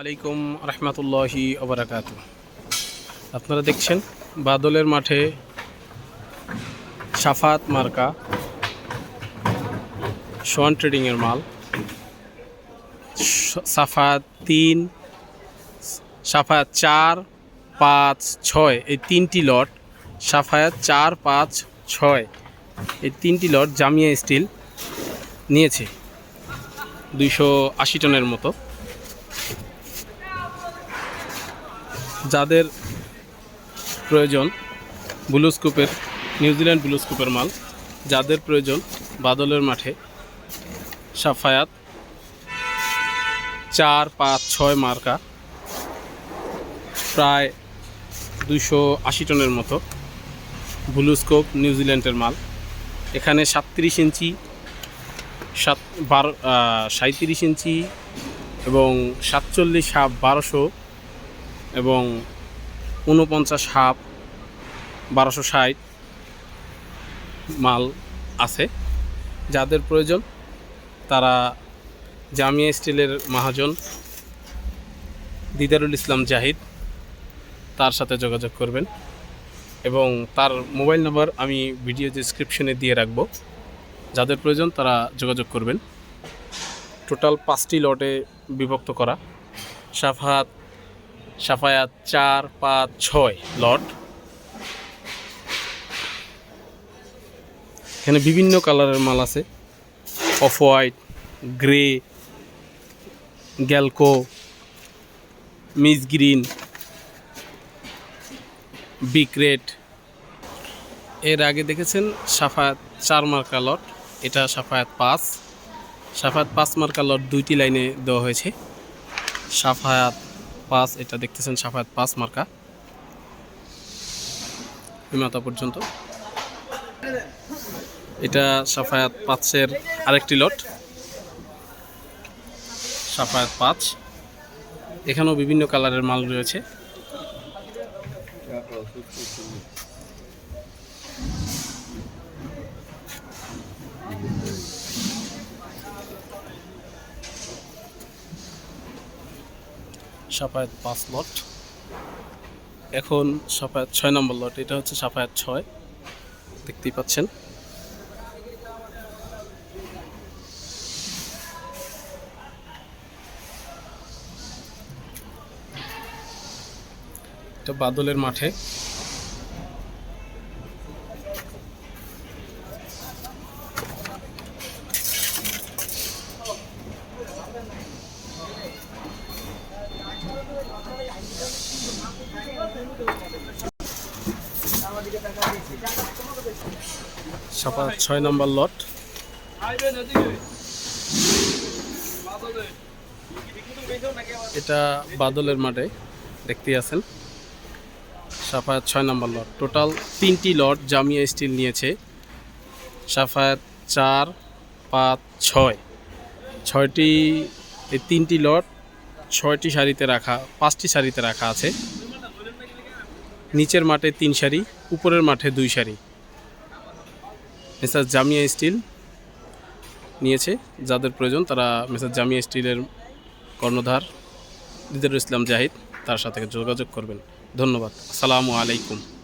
আলাইকুম রহমতুল্লাহি ওবরাকাত। আপনারা দেখছেন বাদলের মাঠে সাফাত মার্কা, সোয়ান ট্রেডিংয়ের মাল। সাফাত তিন সাফায়াত চার, পাঁচ, ছয়, এই তিনটি লট সাফায়াত চার, পাঁচ, ছয়, এই তিনটি লট জামিয়া স্টিল নিয়েছে। দুইশো আশি টনের মতো। যাদের প্রয়োজন ব্লুস্কুপের নিউজিল্যান্ড ব্লুস্কুপের মাল, যাদের প্রয়োজন বাদলের মাঠে সাফায়াত, চার, পাঁচ, ছয় মার্কা, প্রায় দুশো আশি টনের মতো ব্লুস্কোপ নিউজিল্যান্ডের মাল। এখানে সাতত্রিশ ইঞ্চি, সাত, বারো সাঁত্রিশ ইঞ্চি এবং সাতচল্লিশ হাফ বারোশো এবং ঊনপঞ্চাশ হাফ বারোশো ষাট মাল আছে। যাদের প্রয়োজন, তারা জামিয়া স্টিলের মহাজন দিদারুল ইসলাম জাহিদ তার সাথে যোগাযোগ করবেন এবং তার মোবাইল নাম্বার আমি ভিডিও ডিসক্রিপশনে দিয়ে রাখব। যাদের প্রয়োজন, তারা যোগাযোগ করবেন। টোটাল পাঁচটি লটে বিভক্ত করা। সাফাত সাফায়াত চার, পাঁচ, ছয়। লট এখানে বিভিন্ন কালারের মাল আছে। অফ হোয়াইট, গ্রে, গ্যালকো, মিস গ্রিন, বিগ রেড। এর আগে দেখেছেন সাফায়াত চার মার্কা লট এটা সাফায়াত পাঁচ। সাফায়াত পাঁচ মার্কা লট দুইটি লাইনে দেওয়া হয়েছে। সাফায়াত পাঁচ, এটা দেখতেছেন সাফায়াত পাঁচ মার্কা। হিমাতা পর্যন্ত। এটা সাফায়াত পাঁচের আরেকটি লট। সাফায়াত পাঁচ। এখানেও বিভিন্ন কালারের মাল রয়েছে। সাফায়াত পাঁচ লট। এখন সাফায়াত ছয় নম্বর লট, এটা হচ্ছে সাফায়াত ছয়। দেখতেই পাচ্ছেন। এটা বাদলের মাঠে। সাফায়াত ছয় নম্বর লট। এটা বাদলের মাঠে দেখতে আছেন। সাফায়াত ছয় নম্বর লট। টোটাল তিনটি লট জামিয়া স্টিল নিয়েছে। সাফায়াত চার, পাঁচ, ছয়। ছয়টি, এই তিনটি লট ছয়টি শাড়িতে রাখা, পাঁচটি শাড়িতে রাখা আছে। নিচের মাঠে তিন শাড়ি উপরের মাঠে দুই সারি। মেসাজ জামিয়া স্টিল নিয়েছে। যাদের প্রয়োজন, তারা মেসার জামিয়া স্টিলের কর্ণধার দিদারুল ইসলাম জাহিদ তার সাথে যোগাযোগ করবেন। ধন্যবাদ। আসসালামু আলাইকুম।